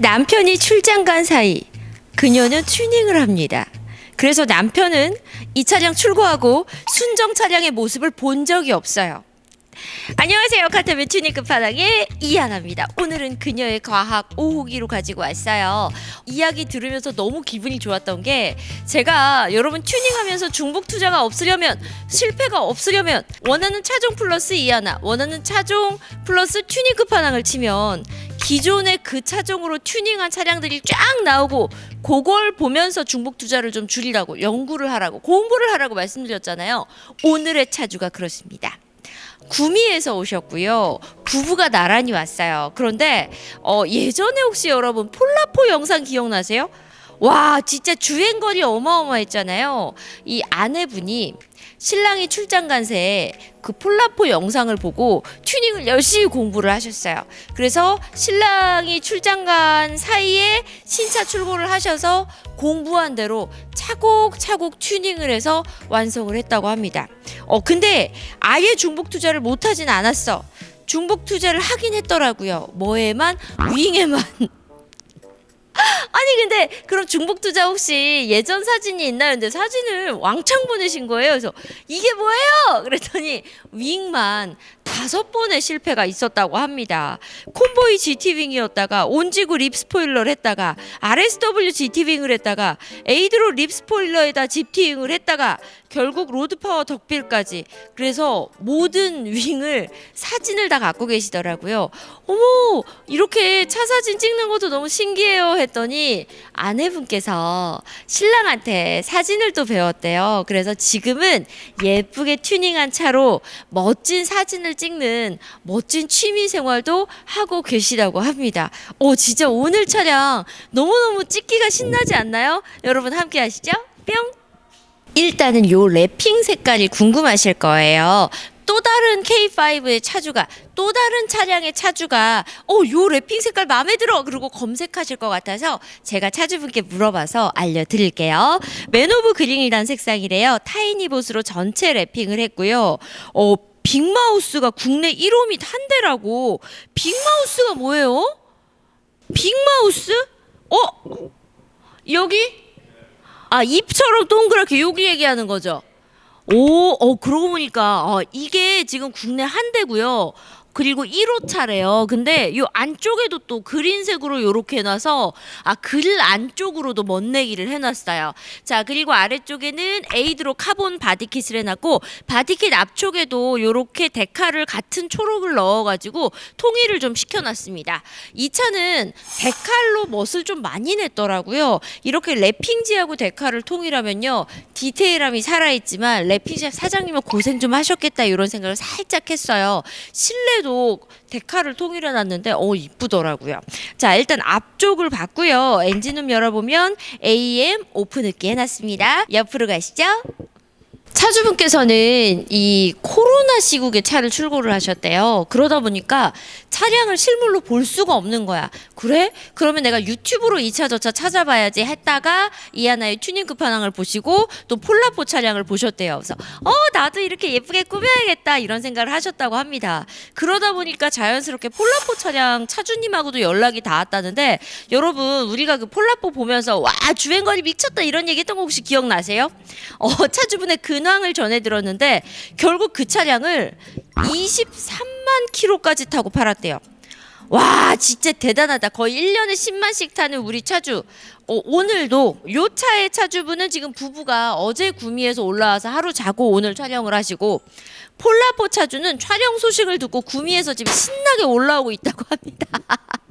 남편이 출장 간 사이 그녀는 튜닝을 합니다. 그래서 남편은 이 차량 출고하고 순정 차량의 모습을 본 적이 없어요. 안녕하세요. 카타베 튜닝 끝판왕의 이하나입니다. 오늘은 그녀의 과학 5호기로 가지고 왔어요. 이야기 들으면서 너무 기분이 좋았던 게 제가 여러분 튜닝하면서 중복 투자가 없으려면 실패가 없으려면 원하는 차종 플러스 이하나 원하는 차종 플러스 튜닝 끝판왕을 치면 기존의 그 차종으로 튜닝한 차량들이 쫙 나오고 그걸 보면서 중복 투자를 좀 줄이라고 연구를 하라고 공부를 하라고 말씀드렸잖아요. 오늘의 차주가 그렇습니다. 구미에서 오셨고요. 부부가 나란히 왔어요. 그런데 어, 예전에 혹시 여러분 폴라포 영상 기억나세요? 와 진짜 주행거리 어마어마했잖아요. 이 아내분이 신랑이 출장 간 새에 그 폴라포 영상을 보고 튜닝을 열심히 공부를 하셨어요. 그래서 신랑이 출장 간 사이에 신차 출고를 하셔서 공부한 대로 차곡차곡 튜닝을 해서 완성을 했다고 합니다. 어 근데 아예 중복 투자를 못 하진 않았어. 중복 투자를 하긴 했더라고요. 뭐에만 윙에만. 아니 근데 그럼 중복 투자 혹시 예전 사진이 있나요? 근데 사진을 왕창 보내신 거예요. 그래서 이게 뭐예요? 그랬더니 윙만 다섯 번의 실패가 있었다고 합니다. 콤보이 GT 윙이었다가 온지구 립 스포일러를 했다가 RSW GT 윙을 했다가 에이드로 립 스포일러에다 GT 윙을 했다가 결국 로드 파워 덕빌까지 그래서 모든 윙을 사진을 다 갖고 계시더라고요. 어머 이렇게 차 사진 찍는 것도 너무 신기해요 했더니 아내분께서 신랑한테 사진을 또 배웠대요. 그래서 지금은 예쁘게 튜닝한 차로 멋진 사진을 찍는 멋진 취미 생활도 하고 계시다고 합니다. 오 진짜 오늘 차량 너무너무 찍기가 신나지 않나요? 여러분 함께 하시죠. 뿅. 일단은 요 랩핑 색깔이 궁금하실 거예요. 또 다른 K5의 차주가 또 다른 차량의 차주가 어 요 랩핑 색깔 마음에 들어 그리고 검색하실 것 같아서 제가 차주분께 물어봐서 알려드릴게요. 맨 오브 그린이란 색상이래요. 타이니 봇으로 전체 랩핑을 했고요. 어 빅마우스가 국내 1호 및 한 대라고 빅마우스가 뭐예요? 빅마우스? 어 여기 아 입처럼 동그랗게 여기 얘기하는 거죠. 오, 어 그러고 보니까 어, 이게 지금 국내 한 대고요. 그리고 1호 차래요. 근데 요 안쪽에도 또 그린색으로 요렇게 해놔서 아 글 안쪽으로도 멋내기를 해놨어요. 자 그리고 아래쪽에는 에이드로 카본 바디킷을 해놨고 바디킷 앞쪽에도 요렇게 데카를 같은 초록을 넣어가지고 통일을 좀 시켜놨습니다. 이 차는 데칼로 멋을 좀 많이 냈더라고요. 이렇게 랩핑지하고 데칼을 통일하면요 디테일함이 살아있지만 랩핑샵 사장님은 고생 좀 하셨겠다 이런 생각을 살짝 했어요. 실내도 데칼을 통일해 놨는데 어 이쁘더라고요. 자 일단 앞쪽을 봤고요. 엔진룸 열어보면 AM 오픈흡기 해놨습니다. 옆으로 가시죠. 차주분께서는 이 코로 나 시국에 차를 출고를 하셨대요. 그러다 보니까 차량을 실물로 볼 수가 없는 거야. 그래? 그러면 내가 유튜브로 이 차 저차 찾아봐야지 했다가 이하나의 튜닝 끝판왕을 보시고 또 폴라포 차량을 보셨대요. 그래서 어 나도 이렇게 예쁘게 꾸며야겠다 이런 생각을 하셨다고 합니다. 그러다 보니까 자연스럽게 폴라포 차량 차주님하고도 연락이 닿았다는데 여러분 우리가 그 폴라포 보면서 와 주행거리 미쳤다 이런 얘기했던 거 혹시 기억나세요? 어 차주분의 근황을 전해 들었는데 결국 그 차량 을 23만 킬로까지 타고 팔았대요. 와 진짜 대단하다. 거의 1년에 10만씩 타는 우리 차주. 어, 오늘도 요 차의 차주분은 지금 부부가 어제 구미에서 올라와서 하루 자고 오늘 촬영을 하시고 폴라포 차주는 촬영 소식을 듣고 구미에서 지금 신나게 올라오고 있다고 합니다.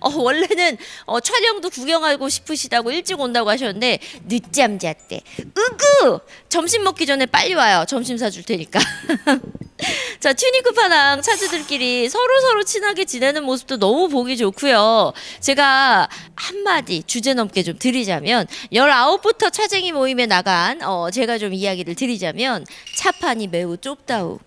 어, 원래는 어, 촬영도 구경하고 싶으시다고 일찍 온다고 하셨는데 늦잠 잤대. 으그! 점심 먹기 전에 빨리 와요. 점심 사줄 테니까. 자, 끝판왕 차주들끼리 서로 서로 친하게 지내는 모습도 너무 보기 좋고요. 제가 한마디 주제 넘게 좀 드리자면 19부터 차쟁이 모임에 나간 어, 제가 좀 이야기를 드리자면 차판이 매우 좁다우.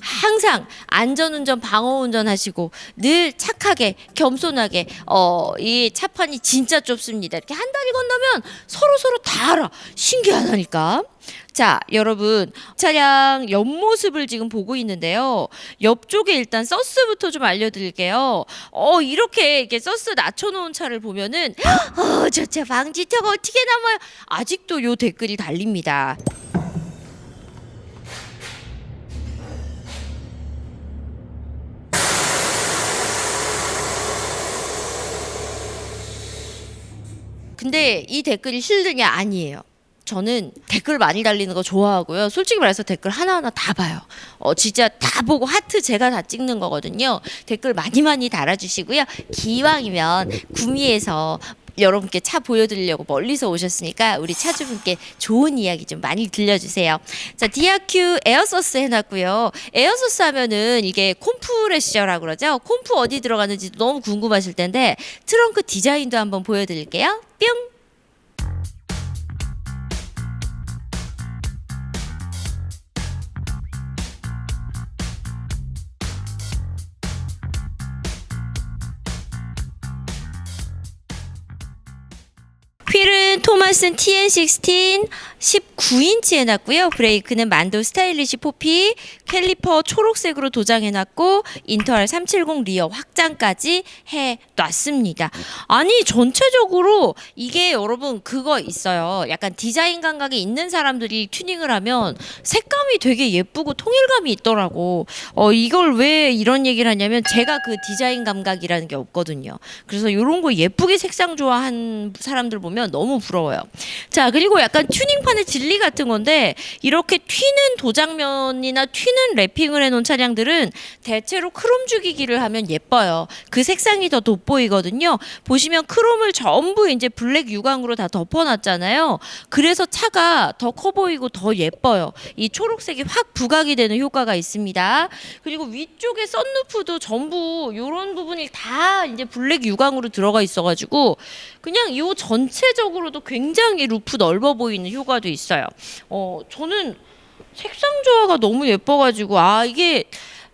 항상 안전운전, 방어운전 하시고 늘 착하게 겸손하게 어, 이 차판이 진짜 좁습니다. 이렇게 한 다리 건너면 서로 서로 다 알아. 신기하다니까. 자, 여러분 차량 옆모습을 지금 보고 있는데요. 옆쪽에 일단 서스부터 좀 알려드릴게요. 어 이렇게 이렇게 서스 낮춰놓은 차를 보면은 어 저 차 방지턱 어떻게 넘어요? 아직도 요 댓글이 달립니다. 근데 이 댓글이 실드냐 아니에요. 저는 댓글 많이 달리는 거 좋아하고요. 솔직히 말해서 댓글 하나하나 다 봐요. 어, 진짜 다 보고 하트 제가 다 찍는 거거든요. 댓글 많이 많이 달아주시고요. 기왕이면 구미에서 여러분께 차 보여드리려고 멀리서 오셨으니까 우리 차주분께 좋은 이야기 좀 많이 들려주세요. 자, 디아큐 에어소스 해놨고요. 에어소스 하면은 이게 콤프레셔라고 그러죠. 콤프 어디 들어가는지 너무 궁금하실 텐데 트렁크 디자인도 한번 보여드릴게요. 뿅! 토마슨 TN16 19인치 해놨고요. 브레이크는 만도 스타일리시 포피, 캘리퍼 초록색으로 도장해놨고 인터할 370 리어 확장까지 해놨습니다. 아니 전체적으로 이게 여러분 그거 있어요. 약간 디자인 감각이 있는 사람들이 튜닝을 하면 색감이 되게 예쁘고 통일감이 있더라고. 어 이걸 왜 이런 얘기를 하냐면 제가 그 디자인 감각이라는 게 없거든요. 그래서 이런 거 예쁘게 색상 좋아한 사람들 보면 너무 부러워요. 자 그리고 약간 튜닝 판의 진리 같은 건데 이렇게 튀는 도장면이나 튀는 랩핑을 해놓은 차량들은 대체로 크롬 죽이기를 하면 예뻐요. 그 색상이 더 돋보이거든요. 보시면 크롬을 전부 이제 블랙 유광으로 다 덮어놨잖아요. 그래서 차가 더 커 보이고 더 예뻐요. 이 초록색이 확 부각이 되는 효과가 있습니다. 그리고 위쪽에 썬루프도 전부 이런 부분이 다 이제 블랙 유광으로 들어가 있어가지고 그냥 이 전체적으로도 굉장히 루프 넓어 보이는 효과 도 있어요. 어, 저는 색상 조화가 너무 예뻐가지고 아 이게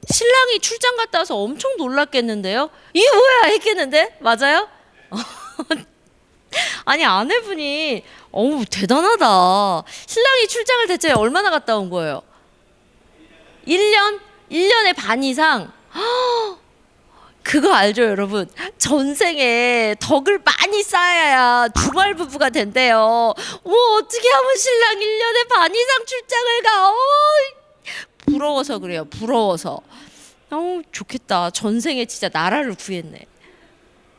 신랑이 출장 갔다 와서 엄청 놀랐겠는데요. 이게 뭐야 했겠는데 맞아요? 아니 아내분이 어우 대단하다. 신랑이 출장을 대체 얼마나 갔다 온 거예요? 1년? 1년에 반 이상? 그거 알죠, 여러분? 전생에 덕을 많이 쌓아야 주말 부부가 된대요. 뭐 어떻게 하면 신랑 1년에 반 이상 출장을 가? 어, 부러워서 그래요. 부러워서. 어, 좋겠다. 전생에 진짜 나라를 구했네.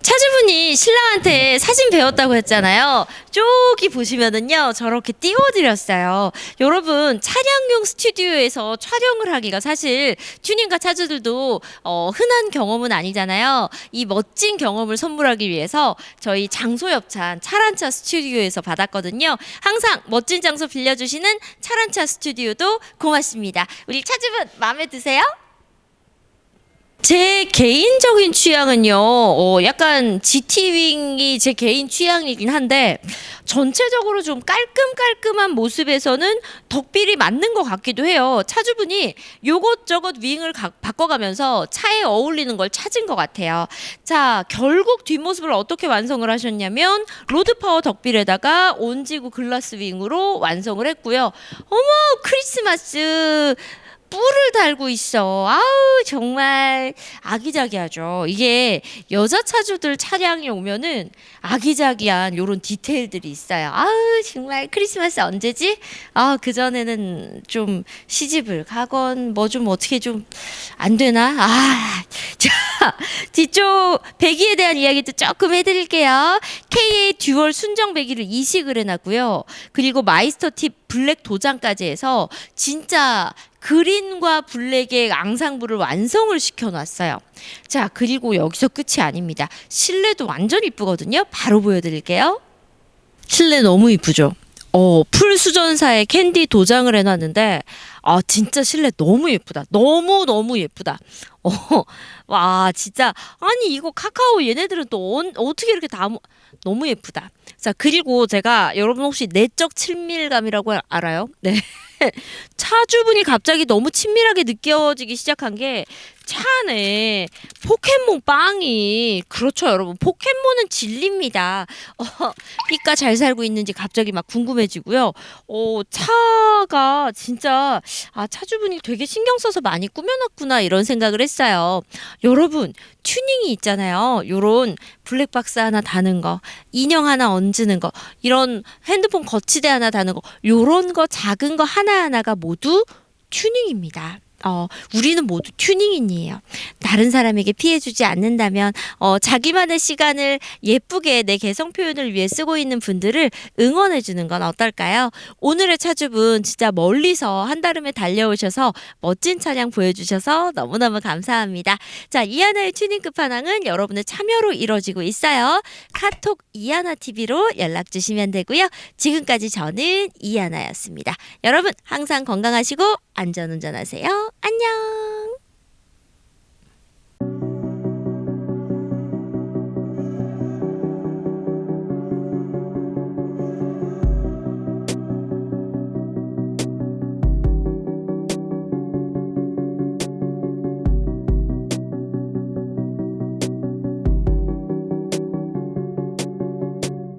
차주분이 신랑한테 사진 배웠다고 했잖아요. 저기 보시면은요, 저렇게 띄워드렸어요. 여러분, 차량용 스튜디오에서 촬영을 하기가 사실 튜닝가 차주들도 어, 흔한 경험은 아니잖아요. 이 멋진 경험을 선물하기 위해서 저희 장소엽찬 차란차 스튜디오에서 받았거든요. 항상 멋진 장소 빌려주시는 차란차 스튜디오도 고맙습니다. 우리 차주분 마음에 드세요? 제 개인적인 취향은요, 어, 약간 GT윙이 제 개인 취향이긴 한데, 전체적으로 좀 깔끔깔끔한 모습에서는 덕bil이 맞는 것 같기도 해요. 차주분이 요것저것 윙을 가- 바꿔가면서 차에 어울리는 걸 찾은 것 같아요. 자, 결국 뒷모습을 어떻게 완성을 하셨냐면, 로드파워 덕bil에다가 온지구 글라스 윙으로 완성을 했고요. 어머, 크리스마스! 뿔을 달고 있어. 아우 정말 아기자기하죠. 이게 여자 차주들 차량이 오면은 아기자기한 요런 디테일들이 있어요. 아우 정말 크리스마스 언제지? 아 그 전에는 좀 시집을 가건 뭐 좀 어떻게 좀 안 되나? 아, 자 뒤쪽 배기에 대한 이야기도 조금 해드릴게요. KA 듀얼 순정 배기를 이식을 해놨고요. 그리고 마이스터 팁 블랙 도장까지 해서 진짜 그린과 블랙의 앙상블을 완성을 시켜놨어요. 자, 그리고 여기서 끝이 아닙니다. 실내도 완전 이쁘거든요. 바로 보여드릴게요. 실내 너무 이쁘죠? 어, 풀 수전사에 캔디 도장을 해놨는데, 아, 진짜 실내 너무 예쁘다. 너무 너무 예쁘다. 어, 와, 진짜. 아니, 이거 카카오 얘네들은 또 언- 어떻게 이렇게 다, 모- 너무 예쁘다. 자, 그리고 제가 여러분 혹시 내적 친밀감이라고 알아요? 네. 차주분이 갑자기 너무 친밀하게 느껴지기 시작한 게 차 안에 포켓몬 빵이. 그렇죠 여러분. 포켓몬은 진리입니다. 어, 피가 잘 살고 있는지 갑자기 막 궁금해지고요. 어, 차가 진짜 아 차주분이 되게 신경 써서 많이 꾸며놨구나 이런 생각을 했어요. 여러분 튜닝이 있잖아요. 요런 블랙박스 하나 다는 거 인형 하나 얹는 거 이런 핸드폰 거치대 하나 다는 거 요런 거 작은 거 하나하나가 모두 튜닝입니다. 어, 우리는 모두 튜닝인이에요. 다른 사람에게 피해주지 않는다면, 어, 자기만의 시간을 예쁘게 내 개성 표현을 위해 쓰고 있는 분들을 응원해주는 건 어떨까요? 오늘의 차주분 진짜 멀리서 한달음에 달려오셔서 멋진 차량 보여주셔서 너무너무 감사합니다. 자, 이하나의 튜닝 끝판왕은 여러분의 참여로 이루어지고 있어요. 카톡 이하나 TV로 연락 주시면 되고요. 지금까지 저는 이하나였습니다. 여러분 항상 건강하시고 안전운전하세요. 안녕!